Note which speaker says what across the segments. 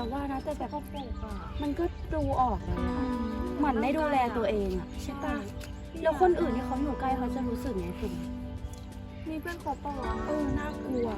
Speaker 1: จะว่านะแต่แบบ
Speaker 2: เขาปกอะ
Speaker 1: มันก็ดูออกเลยนะเหมือนไม่ดูแลตัวเองอะใช่ปะแล้วคนอื่นที่เขาอยู่ใกล้เขาจะรู้สึกไงคุณ
Speaker 2: มีเพื่อนคบปะวะ
Speaker 1: เออน่ากลัว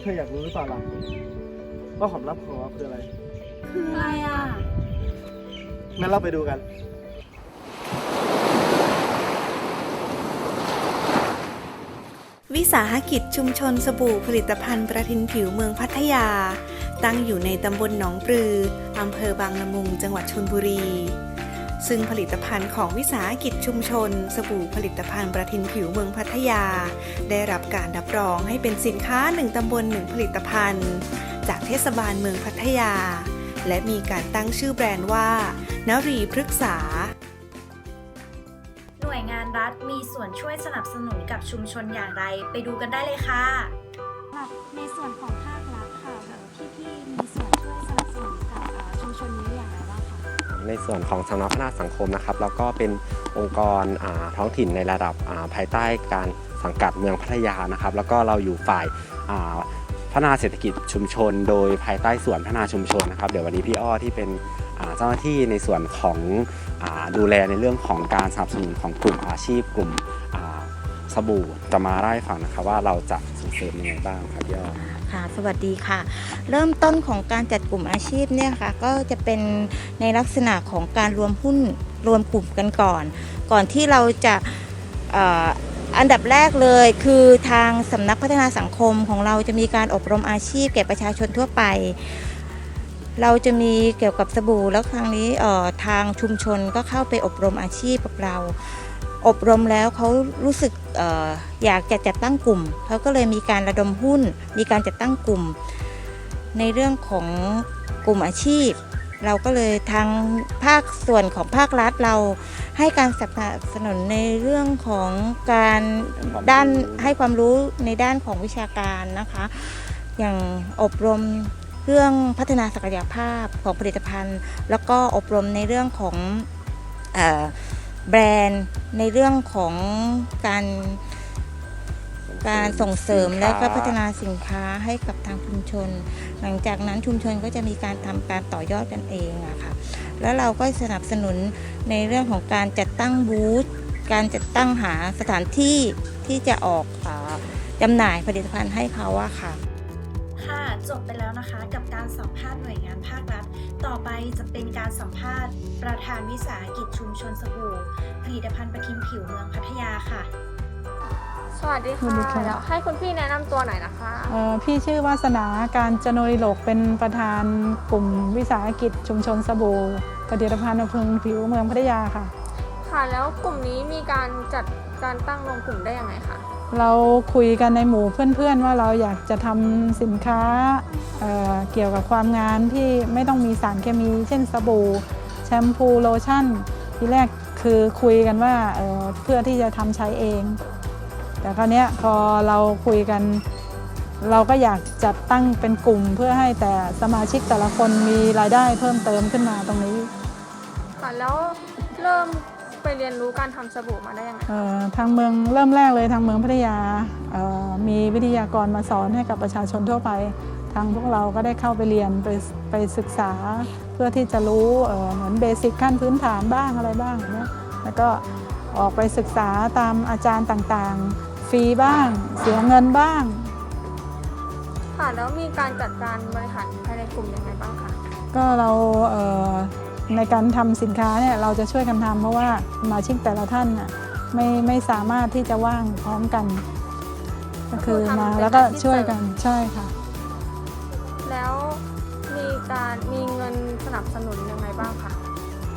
Speaker 2: เธ
Speaker 3: ออยากรู้หรือเปล่าล่ะว่าความลับของเราคืออะไร
Speaker 1: คืออะไรอะ
Speaker 3: งั้นเราไปดูกัน
Speaker 4: วิสาหกิจชุมชนสบู่ผลิตภัณฑ์ประทินผิวเมืองพัทยา ตั้งอยู่ในตำบลหนองปลือ อำเภอบางละมุง จังหวัดชนบุรี ซึ่งผลิตภัณฑ์ของวิสาหกิจชุมชน สบู่ผลิตภัณฑ์ประทินผิวเมืองพัทยา ได้รับการรับรองให้เป็นสินค้าหนึ่งตำบลหนึ่งผลิตภัณฑ์ จากเทศบาลเมืองพัทยา และมีการตั้งชื่อแบรนด์ว่านรีพฤกษา
Speaker 5: หน่วยงานรัฐมีส่วนช่วยสนับสนุนกับชุมชนอย่างไร ไปดูกันได้เลยค่ะ
Speaker 1: ค่ะในส่วนของ
Speaker 6: ในส่วนของสำนักพัฒนาสังคมนะครับแล้วก็เป็นองค์กรท้องถิ่นในระดับาภายใต้การสังกัดเมืองพัทยานะครับ แล้วก็เราอยู่ฝ่ายาพัฒนาเศรษฐกิจชุมชน โดยภายใต้ส่วนพัฒนาชุมชนนะครับ เดี๋ยววันนี้พี่อ้อที่เป็นเจ้าหน้าที่ในส่วนของอดูแลในเรื่องของการสนับสนุนของกลุ่มอาชีพกลุ่มา สบู่จะมาได้ฟังนะครับว่าเราจะส่งเสริมยังไงบ้างครับพี่อ้อ
Speaker 7: ค่ะสวัสดีค่ะ เริ่มต้นของการจัดกลุ่มอาชีพเนี่ยค่ะก็จะเป็นในลักษณะของการรวมหุ้นรวมกลุ่มกันก่อน ก่อนที่เราจะเอ่ออันดับแรกเลยคือทางสำนักพัฒนาสังคมของเราจะมีการอบรมอาชีพแก่ประชาชนทั่วไป เราจะมีเกี่ยวกับสบู่แล้วครั้งนี้เอ่อทางชุมชนก็เข้าไปอบรมอาชีพกับเรา อบรมแล้วเขารู้สึกอออยากจะจัดตั้งกลุ่มเขาก็เลยมีการระดมหุ้น มีการจัดตั้งกลุ่ม ในเรื่องของกลุ่มอาชีพ เราก็เลยทางภาคส่วนของภาครัฐเราให้การสนับสนุนในเรื่องของการด้านให้ความรู้ในด้านของวิชาการนะคะ อย่างอบรมเรื่องพัฒนาศักยภาพของผลิตภัณฑ์ แล้วก็อบรมในเรื่องของอ แบรนด์ในเรื่องของการการส่งเสริมและก็พัฒนาสินค้าให้กับทางชุมชน หลังจากนั้นชุมชนก็จะมีการทำการต่อยอดกันเองอะค่ะ แล้วเราก็สนับสนุนในเรื่องของการจัดตั้งบูธ การจัดตั้งหาสถานที่ที่จะออกอาจำหน่ายผลิตภัณฑ์ให้เขาอะค่ะ
Speaker 5: ค่ะจบไปแล้วนะคะกับการสัมภาษณ์หน่วยงานภาครัฐ ต่อไปจะเป็นการสัมภาษณ์ ประธานวิสาหกิจชุมชนสบู่ผลิตภัณฑ์ประทินผิวเมืองพัทยาค่ะ
Speaker 2: สวัสดี
Speaker 8: สวัสดี
Speaker 2: ค่ะ
Speaker 8: ค่ะ
Speaker 2: เดี๋ยวให้คุณพี่แนะนำตัวหน่อยนะคะ
Speaker 8: เอ่อพี่ชื่อวาสนาการจโนริโลกเป็นประธานกลุ่มวิสาหกิจชุมชนสบู่ผลิตภัณฑ์บำรุงผิวเมืองพัทยาค่ะ
Speaker 2: ค่ะ แล้วกลุ่มนี้มีการจัดการตั้งรวมกลุ่มได้ยังไงคะ
Speaker 8: เราคุยกันในหมู่เพื่อนๆ ว่าเราอยากจะทำสินค้าเเกี่ยวกับความงานที่ไม่ต้องมีสารเคมี เช่นสบู่แชมพูโลชั่น ทีแรกคือคุยกันว่าเเพื่อที่จะทำใช้เอง แต่คราวนี้พอเราคุยกัน เราก็อยากจัดตั้งเป็นกลุ่มเพื่อให้แต่สมาชิกแต่ละคนมีรายได้เพิ่มเติมขึ้นมาตรงนี้
Speaker 2: ค่ะแล้วเริ่ม ไปเรียนรู้การทำสบู่มาได้ยังไง
Speaker 8: เอ่อทางเมืองเริ่มแรกเลยทางเมืองพัทยาเอ่อมีวิทยากรมาสอนให้กับประชาชนทั่วไป ทางพวกเราก็ได้เข้าไปเรียนไปไปศึกษา เพื่อที่จะรู้เอ่อเหมือนเบสิกขั้นพื้นฐานบ้างอะไรบ้างอย่างเนี้ยแล้วก็ออกไปศึกษาตามอาจารย์ต่างๆ ฟรีบ้าง เสียเงินบ้าง
Speaker 2: ค่ะแล้วมีการจัดการบริหารภายในกลุ่มยังไงบ้างคะ
Speaker 8: ก็เราเอ่อ ในการทำสินค้าเนี่ยเราจะช่วยกันทำเพราะว่าสมาชิกแต่ละท่านน่ะไม่ไม่สามารถที่จะว่างพร้อมกัน ก็คือมาแล้วก็ช่วยกันใช่ค่ะ
Speaker 2: แล้วมีการมีเงินสนับสนุนยังไงบ้างคะ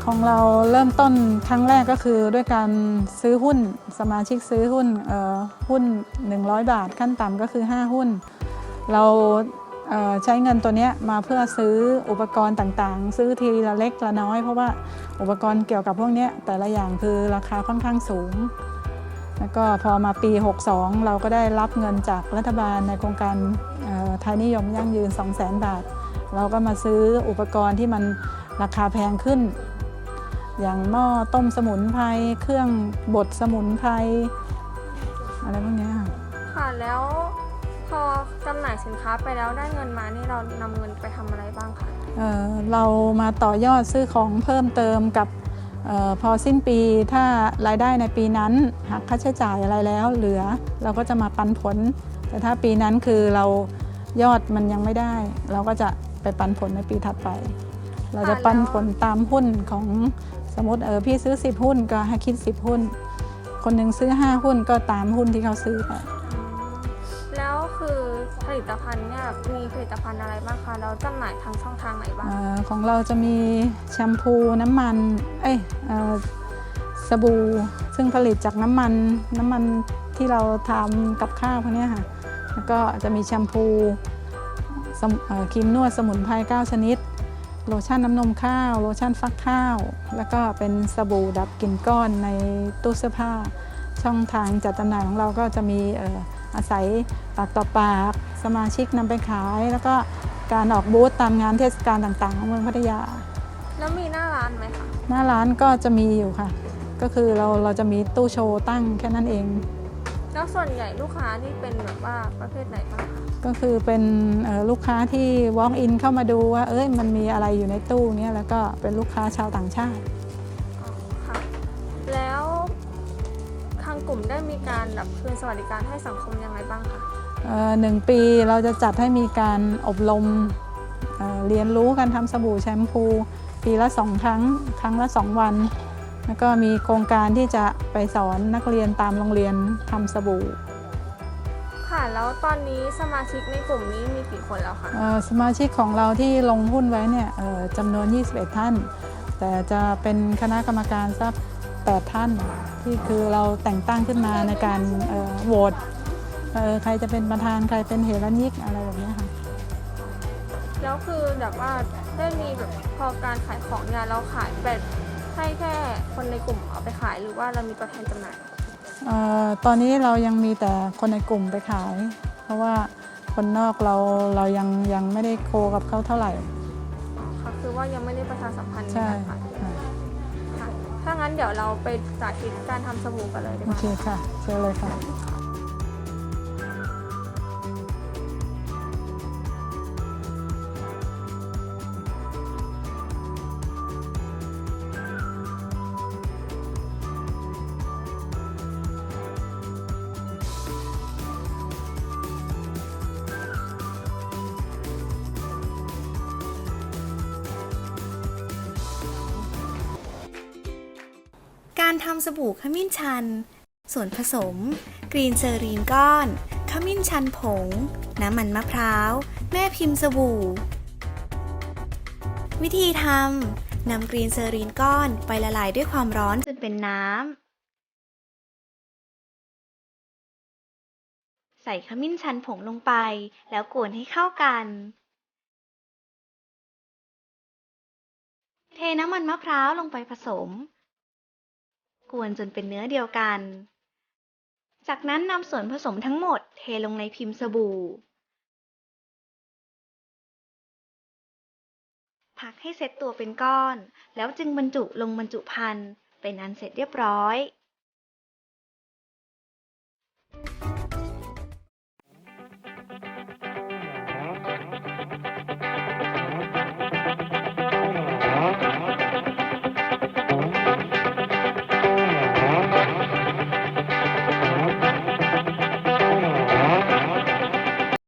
Speaker 8: ของเราเริ่มต้นครั้งแรกก็คือด้วยการซื้อหุ้นสมาชิกซื้อหุ้นเอ่อหุ้น 100 บาทขั้นต่ำก็คือ 5 หุ้น เราเอ่อ ใช้เงินตัวนี้มาเพื่อซื้ออุปกรณ์ต่างๆ ซื้อทีละเล็กละน้อย เพราะว่าอุปกรณ์เกี่ยวกับพวกนี้แต่ละอย่างคือราคาค่อนข้างสูง แล้วก็พอมาปี 62 เราก็ได้รับเงินจากรัฐบาลในโครงการไทยนิยมยั่งยืน 200,000 บาท เราก็มาซื้ออุปกรณ์ที่มันราคาแพงขึ้น อย่างหม้อต้มสมุนไพรเครื่องบดสมุนไพรอะไรพวกนี้ค่ะ
Speaker 2: ค่ะแล้ว อจำหน่ายสินค้าไปแล้วได้เงินมานี่เรานำเงินไปทำอะไรบ้างคะ
Speaker 8: เอ่อเรามาต่อยอดซื้อของเพิ่มเติมกับเออพอสิ้นปีถ้ารายได้ในปีนั้นหักค่าใช้จ่ายอะไรแล้วเหลือเราก็จะมาปันผล แต่ถ้าปีนั้นคือเรายอดมันยังไม่ได้ เราก็จะไปปันผลในปีถัดไป เราจะปันผลตามหุ้นของสมมติเออพี่ซื้อ 10 หุ้นก็ให้คิด 10 หุ้น คนหนึ่งซื้อ 5 หุ้นก็ตามหุ้นที่เขาซื้อไป
Speaker 2: แล้วคือผ ลิตภัณฑ์เนี่ยมีผลิตภัณฑ์อะไรบ้างคะแล้วจำหน่ายทางช่องทางไหนบ้าง
Speaker 8: ออของเราจะมีแชมพูน้ำมัน เอ้ยเอ่อสบู่ซึ่งผลิตจากน้ำมันน้ำมันที่เราทำกับข้าวพวกเนี้ยค่ะ แล้วก็จะมีแชมพูสมเอ่อครีมนวดสมุนไพร9 ชนิด โลชั่นน้ำนมข้าว โลชั่นฟักข้าว แล้วก็เป็นสบู่ดับกลิ่นก้อนในตู้เสื้อผ้า ช่องทางจัดจำหน่ายของเราก็จะมีเอ่อ อาศัยปากต่อปากสมาชิกนำไปขาย แล้วก็การออกบูธตามงานเทศกาลต่างๆ ของเมืองพัทยา
Speaker 2: แล้วมีหน้าร้านไหมคะ
Speaker 8: หน้าร้านก็จะมีอยู่ค่ะ ก็คือเราเราจะมีตู้โชว์ตั้งแค่นั้นเอง
Speaker 2: แล้วส่วนใหญ่ลูกค้านี่เป็นแบบว่าประเภทไหนบ้างคะ
Speaker 8: ก็คือเป็นเอ่อลูกค้าที่ walk in เข้ามาดูว่า เอ้ยมันมีอะไรอยู่ในตู้เนี้ยแล้วก็เป็นลูกค้าชาวต่างชาติ
Speaker 2: กลุ่มได้มีการแบบคืนสวัสดิการให้สังคมยังไงบ้างคะ
Speaker 8: เอ่อหนึ่งปีเราจะจัดให้มีการอบรมเอ่อเรียนรู้การทำสบู่แชมพู ปีละสองครั้ง ครั้งละสองวัน แล้วก็มีโครงการที่จะไปสอนนักเรียนตามโรงเรียนทำสบู่
Speaker 2: ค่ะ แล้วตอนนี้สมาชิกในกลุ่มนี้มีกี่คนแล้วคะ
Speaker 8: เอ่อสมาชิกของเราที่ลงหุ้นไว้เนี่ยเอ่อจำนวน 21 ท่าน แต่จะเป็นคณะกรรมการสัก8ท่าน ที่คือเราแต่งตั้งขึ้นมาในการเอ่อโหวตเอ่อใครจะเป็นประธานใครเป็นเหรัญยิกอะไรแบบเนี้ยค่ะ
Speaker 2: แล้วคือแบบว่าได้มีแบบพอการขายของเนี่ยเราขายแบบให้แค่คนในกลุ่มเอาไปขายหรือว่าเรามีตัวแทนจำหน่าย
Speaker 8: เอ่อตอนนี้เรายังมีแต่คนในกลุ่มไปขาย เพราะว่าคนนอกเราเรายังยังไม่ได้โคกับเขาเท่าไหร่
Speaker 2: ค่ะคือว่ายังไม่ได้ประชาสัมพันธ์ใน
Speaker 8: ใช่
Speaker 2: ถ้างั้นเดี๋ยวเราไปสาธิตการทำสบู่กันเลยดี
Speaker 8: โอก
Speaker 2: ว่า
Speaker 8: เคค่ะ เชิญเลยค่ะ
Speaker 4: ทำสบู่ขมิ้นชัน ส่วนผสม กรีนเซอรีนก้อน ขมิ้นชันผง น้ำมันมะพร้าว แม่พิมพ์สบู่ วิธีทำนำกรีนเซอรีนก้อนไปละลายด้วยความร้อนจนเป็นน้ำ ใส่ขมิ้นชันผงลงไป แล้วกวนให้เข้ากันเทน้ำมันมะพร้าวลงไปผสม กวนจนเป็นเนื้อเดียวกัน จากนั้นนำส่วนผสมทั้งหมดเทลงในพิมพ์สบู่ พักให้เซตตัวเป็นก้อน แล้วจึงบรรจุลงบรรจุภัณฑ์เป็นอันเสร็จเรียบร้อย